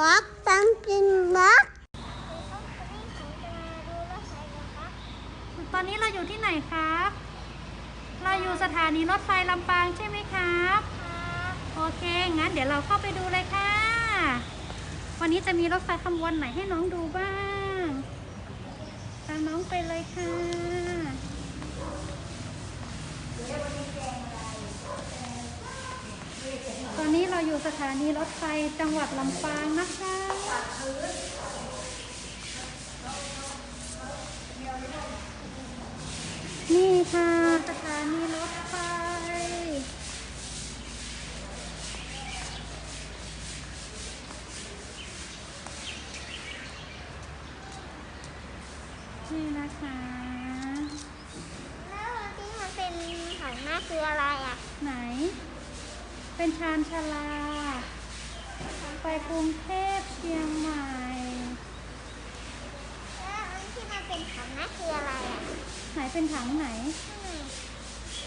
วักตั้งกินวักตอนนี้เราอยู่ที่ไหนครับ เราอยู่สถานีรถไฟลำปางใช่ไหมครับโอเค งั้นเดี๋ยวเราเข้าไปดูเลยค่ะ วันนี้จะมีรถไฟขบวนไหนให้น้องดูบ้าง ตามน้องไปเลยค่ะ ตอนนี้เราอยู่สถานีรถไฟจังหวัดลำปางนะคะนี่ค่ะสถานีรถไฟนี่นะคะแล้วที่มันเป็นหอยแม่คืออะไรอะ ไหน เป็นชานชาลา ไปกรุงเทพเชียงใหม่แล้วอันที่มันเป็นหอยแม่คืออะไรอะไหนเป็นถังไหน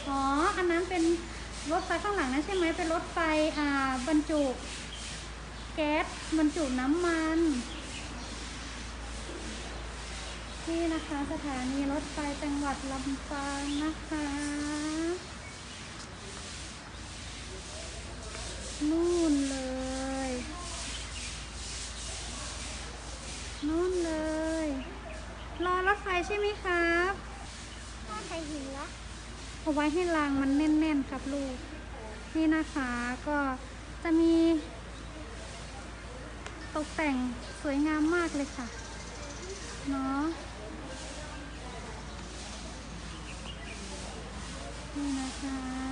อ๋อ อันนั้นเป็นรถไฟข้างหลังนั้นใช่ไหมเป็นรถไฟอ่าบรรจุ แก๊สบรรจุน้ำมันนี่นะคะสถานีรถไฟจังหวัดลำปางนะคะ นู่นเลย นู่นเลย รอรถไฟใช่ไหมครับถ้าใครหินละเอาไว้ให้รางมันแน่นๆครับลูก นี่นะคะก็จะมี ตกแต่งสวยงามมากเลยค่ะ เนาะนี่นะคะ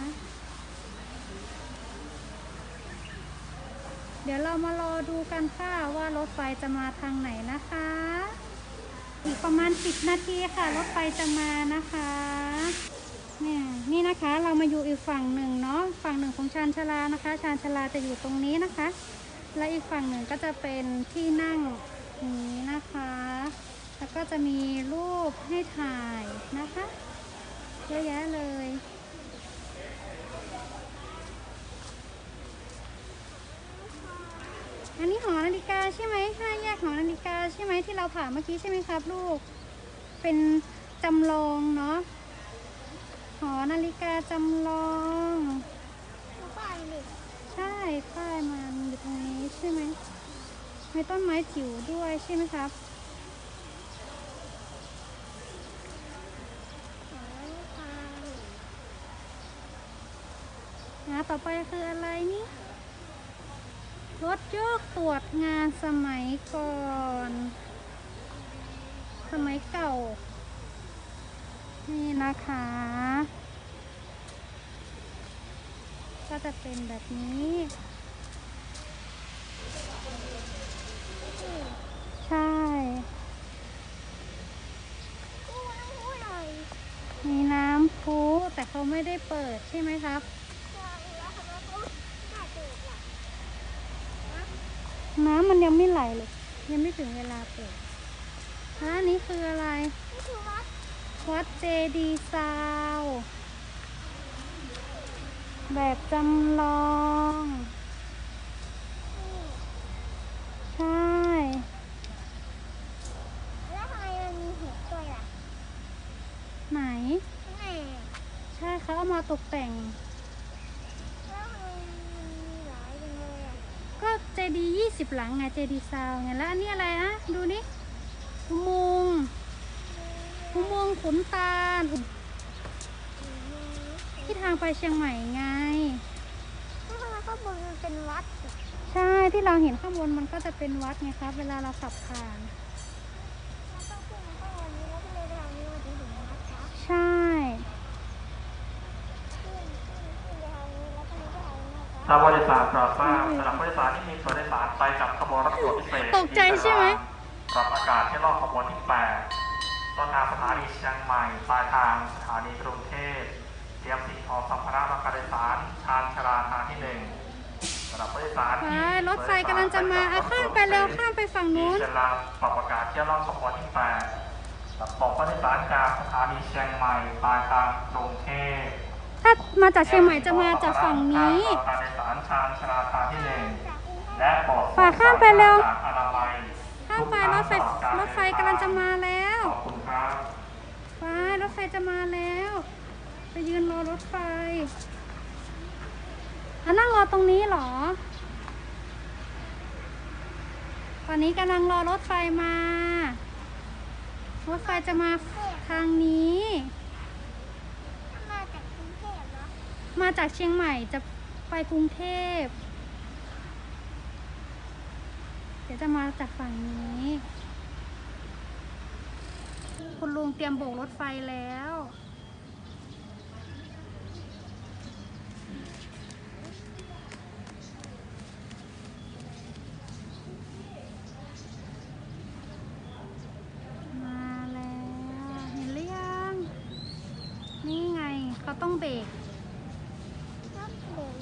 เดี๋ยวเรามารอดูกันค่ะว่ารถไฟจะมาทางไหนนะคะ อีกประมาณ 10 นาทีค่ะ รถไฟจะมานะคะเนี่ยนี่นะคะเรามาอยู่อีกฝั่งหนึ่งเนาะฝั่งหนึ่งของชานชาลานะคะ ชานชาลาจะอยู่ตรงนี้นะคะ และอีกฝั่งหนึ่งก็จะเป็นที่นั่งนี้นะคะ แล้วก็จะมีรูปให้ถ่ายนะคะเยอะแยะเลย อันนี้หอนาฬิกา ใช่ไหมห้าแยกหอนาฬิกาใช่ไหมที่เราผ่านเมื่อกี้ใช่ไหมครับ ลูก เป็นจำลองเนาะหอนาฬิกาจำลองทุกไปเลยใช่ป้ายมันอยู่ตรงนี้ใช่ไหมมีต้นไม้จิ๋วด้วยใช่ไหมครับนะต่อไปคืออะไรนี่ รถโยกตรวจงานสมัยก่อน สมัยเก่า นี่นะคะ ก็จะเป็นแบบนี้ใช่ มีน้ำพุแต่เขาไม่ได้เปิดใช่ไหมครับ ใช่แล้วทำไมเขาน่าเกิดล่ะ น้ำมันยังไม่ไหลเลย ยังไม่ถึงเวลาเปิดแล้วอันนี้คืออะไรนี่คือวัดวัดเจดีย์ซาวด์แบบจำลอง ใช่ แล้วทำไมมันมีหัวด้วยล่ะ ไหนข้างในอะใช่เขาเอามาตกแต่ง แล้วทำไมมันมีหลายจังเลยอะ ก็เจดียี่ สิบหลังไงเจดีย์ซาวด์ไงแล้วอันนี้อะไรนะดูนี่อุโมงค์อุโมงค์ขุนตาลที่ทางไปเชียงใหม่ไงแล้วทำไมข้างบนมันเป็นวัดอะใช่ที่เราเห็นข้างบนมันก็จะเป็นวัดไงครับ เวลาเราขับผ่าน เราต้องขึ้นมาข้างบนนี้แล้วก็เลยไปทางนี้มาถึงถึงวัดครับ ใช่ ขึ้นขึ้นขึ้นไปทางนี้แล้วก็เลยไปทาง นี้นะครับทางบริษัทโปรดทราบสำหรับผู้โดยสารที่มีส่วนโดยสารไปกับขบวนรถด่วนพิเศษตกใจใช่ไหม ปรับอากาศที่รอบขบวนที่8ต้นทางสถานีเชียงใหม่ปลายทางสถานีกรุงเทพเตรียมสิ่งของสัมภาระและการโดยสารชานชาลาทางที่หนึ่งสำหรับผู้โดยสารไปที่รถไฟกำลังจะมาเอาข้ามไปเร็วข้ามไปฝั่งที่นู้นเชียงรายปรับอากาศที่รอบขบวนที่8รับบอกผู้โดยสารจากสถานีเชียงใหม่ปลายทางกรุงเทพถ้า มาจากเชียงใหม่จะมาจากฝั่งนี้การโดยสารชานชาลาทางที่หนึ่งและโปรดทไปป่าข้ามไปเร็วอนามัยข้ามไปรถไฟรถไฟกำลังจะมาแล้วขอบคุณครับไปรถไฟจะมาแล้ว ไปยืนรอรถไฟอะนั่งรอตรงนี้เหรอ ตอนนี้กำลังรอรถไฟมา รถไฟจะมาทางนี้ มาจากกรุงเทพเหรอ มาจากเชียงใหม่จะไปกรุงเทพ เดี๋ยวจะมาจากฝั่งนี้ คุณลุงเตรียมโบกรถไฟแล้วมาแล้วเห็นหรือยังนี่ไงเขาต้องเบรกแล้วเบรก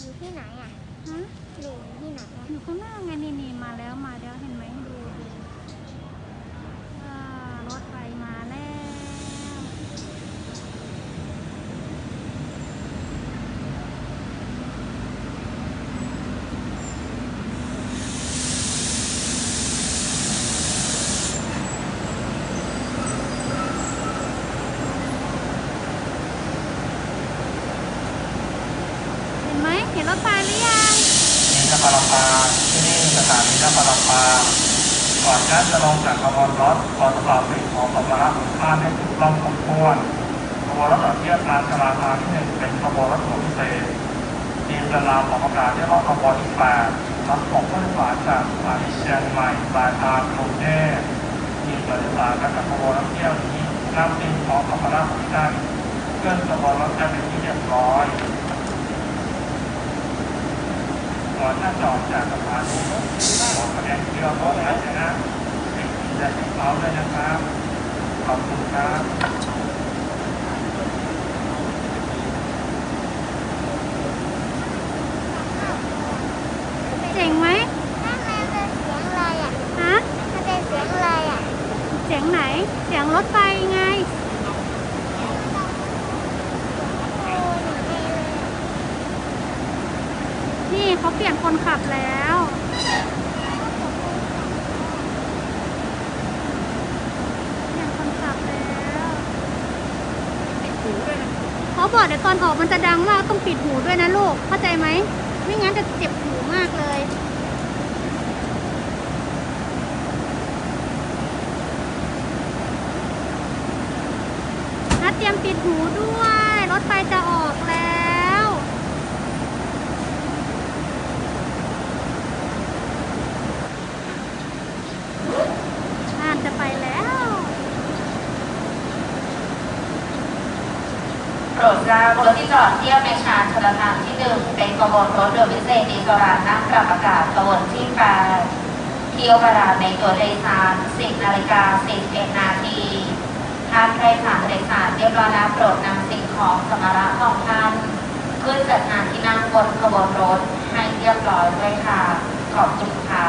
อยู่ที่ไหนอะฮะเบรกอยู่ที่ไหนอะอยู่ข้างหน้าไงนี่นี่มาแล้วมาแล้วเห็นไหมดูดูอ่ารถไฟมาแล้ว เห็นไหมเห็นรถไฟหรือยัง นี่นครลำปางที่นี่ สถานีนครลปาก่อนการจะลงจากขบวนรถขอสำหรับสิ่งของสัมภาระของท่านให้ถูกต้องครบถ้วนขบวนรถต่อเที่ยวทางชลาทางที่หนึ่งเป็นขบวนรถหลวงพิเศษทีมเรือราของประกาศที่รอบขบวนที่แปดรับส่งผู้โดยสารจากสถานีเชียงใหม่ปลายทางกรุงเทพทีมเรือโดยสารกับขบวนรถเที่ยวนี้นำสิ่งของสัมภาระของท่านขึ้นขบวนรถกันเป็นที่เรียบร้อยก่อนถ้าจอดจากสถานี ของคะแนนที่เราพบนะนะเป็นใจของเขาล้วนะครับ ขอบคุณครับ เจ๋งไหม นั่นมันเป็นเสียงอะไรอะ ฮะ มันเป็นเสียงอะไรอะ เสียงไหน เสียงรถไฟไง โอ้หนูไม่เลย นี่เขาเปลี่ยนคนขับแล้ว เปลี่ยนคนขับแล้วเขา บอกเดี๋ยวตอนออกมันจะดังมากต้องปิดหูด้วยนะลูก เข้าใจไหม ไม่งั้นจะเจ็บหูมากเลยนะเตรียมปิดหูด้วย รถไฟจะออกแล้ว อ่านจะไปแล้ว โปรดทราบรถที่จอดเทียบในชานช ลทานที่หนึ่งเป็นขบวนรถโดยพิเศษดีสรานนั่งปรับอากาศขบวนที่แปดเที่ยวประดาในตัวโดยสาร10นาฬิกา41นาทีท่านใครผ่านโดยสารเรียบร้อยแล้วโปรดนำสิ่งของสมาระของท่านขึ้นจัดงานที่นั่งบนขบวนรถให้เรียบร้อยด้วยค่ะ ขอบคุณค่ะ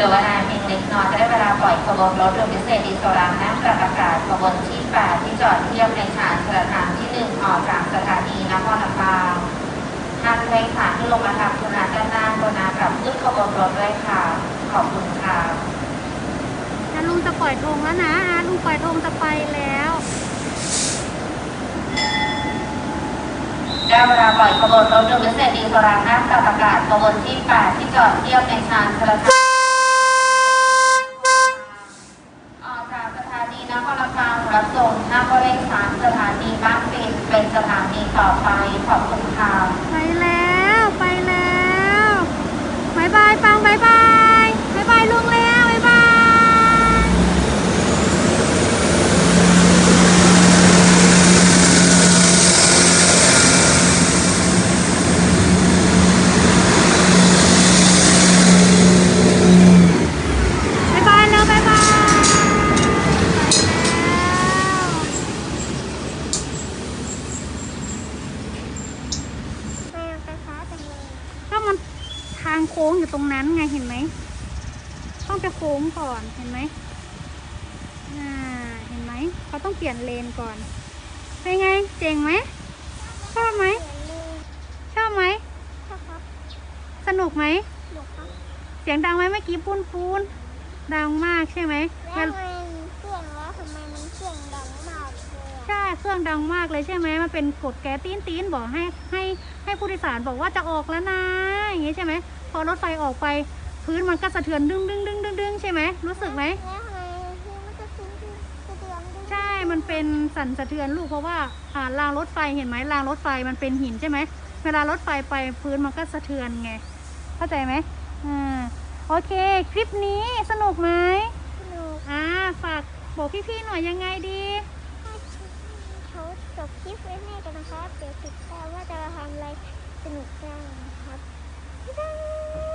ลือเวลาเพียงเล็กน้อยจะได้เวลาปล่อยขบวนรถโดยพิเศษดิสรางนั่งปรับอากาศขบวนที่ 8 ที่จอดเทียบในชานสถานที่1ออกจากสถานีนครลำปางท่านใดผ่านที่ลงมาทำธุระด้านหน้ากรุณากับขึ้นขบวนรถด้วยค่ะขอบคุณค่ะแล้วลุงจะปล่อยธงแล้วนะอะลุงปล่อยธงจะไปแล้วได้เวลาปล่อยขบวนรถโดยพิเศษดีสรางนั่งปรับอากาศขบวนที่8ที่จอดเทียบในชานสถาน ออจากสถานีนครลางรับส่งนครเลขสามสถานีบ้านปินเป็นสถานีต่อไปขอบคุณค่ะ ไปแล้วไปแล้วบายบายปังบายบายบายบายลุงแล้วบายบาย บายบายแล้วบายบายไปแล้ว แม่ไปช้าจังเลย ก็มันทางโค้งอยู่ตรงนั้นไง เห็นไหมต้องจะโค้งก่อนเห็นไหมอ่าเห็นไหมเขาต้องเปลี่ยนเลนก่อนเป็นไงเจ๋งไหมชอบไหมเปลี่ยนเลยชอบไหมครับครับสนุกไหมหนูครับเสียงดังไหมเมื่อกี้ปูนปูนดังมากใช่ไหมแล้วงั้นทำไมมันเสียงแล้วทำไมมันเสียงดังมากเลยอะใช่เครื่องดังมากเลยใช่ไหมมันเป็นกฎแก๊สตีนตีนบอกให้ให้ให้ผู้โดยสารบอกว่าจะออกแล้วนะอย่างงี้ใช่ไหมพอรถไฟออกไป พื้นมันก็สะเทือนดึงดึงดึงดึงดึงใช่ไหมรู้สึกไหมแล้วทำไมที่มันจะซึ้งซึ้งสะเทือนด้วยใช่มันเป็นสั่นสะเทือนลูกเพราะว่าอ่ารางรถไฟเห็นไหมรางรถไฟมันเป็นหินใช่ไหมเวลารถไฟไปพื้นมันก็สะเทือนไง เข้าใจไหมอ่าโอเค คลิปนี้สนุกไหมสนุกอ่าฝากบอกพี่ๆหน่อยยังไงดีให้เขาจบคลิปไว้ให้กันนะครับ เดี๋ยวติดตามว่าจะทำอะไรสนุกบ้างนะครับบ๊ายบาย